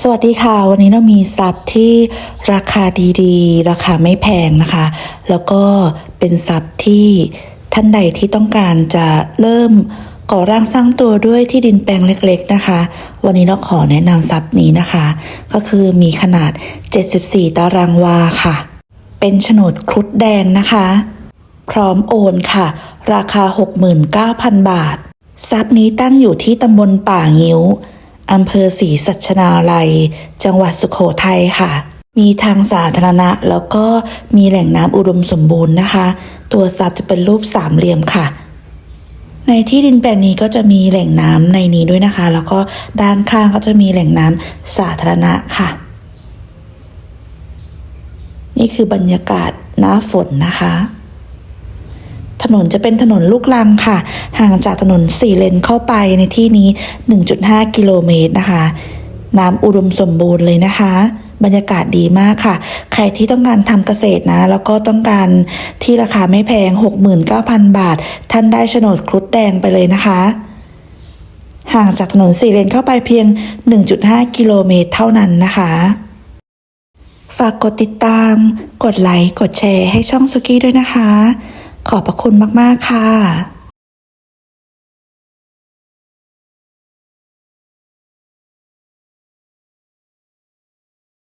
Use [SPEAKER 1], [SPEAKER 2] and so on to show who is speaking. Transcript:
[SPEAKER 1] สวัสดีค่ะ วันนี้เรามีซับที่ราคาดีๆ ราคาไม่แพงนะคะ แล้วก็เป็นซับที่ท่านใดที่ต้องการจะเริ่มก่อร่างสร้างตัวด้วยที่ดินแปลงเล็กๆนะคะ วันนี้เราขอแนะนำซับนี้นะคะ ก็คือมีขนาด 74 ตารางวาค่ะ เป็นโฉนดครุฑแดงนะคะ พร้อมโอนค่ะ ราคา 69,000 บาททรัพย์นี้ตั้งอยู่ที่ตำบลป่างิ้ว อำเภอศรีสัชนาลัย จังหวัดสุโขทัยค่ะ มีทางสาธารณะแล้วก็มีแหล่งน้ำอุดมสมบูรณ์นะคะ ตัวทรัพย์จะเป็นรูปสามเหลี่ยมค่ะ ในที่ดินแปลงนี้ก็จะมีแหล่งน้ำในนี้ด้วยนะคะ แล้วก็ด้านข้างก็จะมีแหล่งน้ำสาธารณะค่ะ นี่คือบรรยากาศหน้าฝนนะคะ ถนนจะเป็นถนนลูกรังค่ะ ห่างจากถนนสี่เลนเข้าไปในที่นี้ 1.5 กิโลเมตรนะคะ น้ำอุดมสมบูรณ์เลยนะคะ บรรยากาศดีมากค่ะ ใครที่ต้องการทำเกษตรนะ แล้วก็ต้องการที่ราคาไม่แพง 69,000 บาท ท่านได้โฉนดครุฑแดงไปเลยนะคะห่างจากถนนสี่เลนเข้าไปเพียง 1.5 กิโลเมตรเท่านั้นนะคะ ฝากกดติดตาม กดไลค์ กดแชร์ให้ช่องสุกี้ด้วยนะคะ ขอบพระคุณมาก ๆ ค่ะ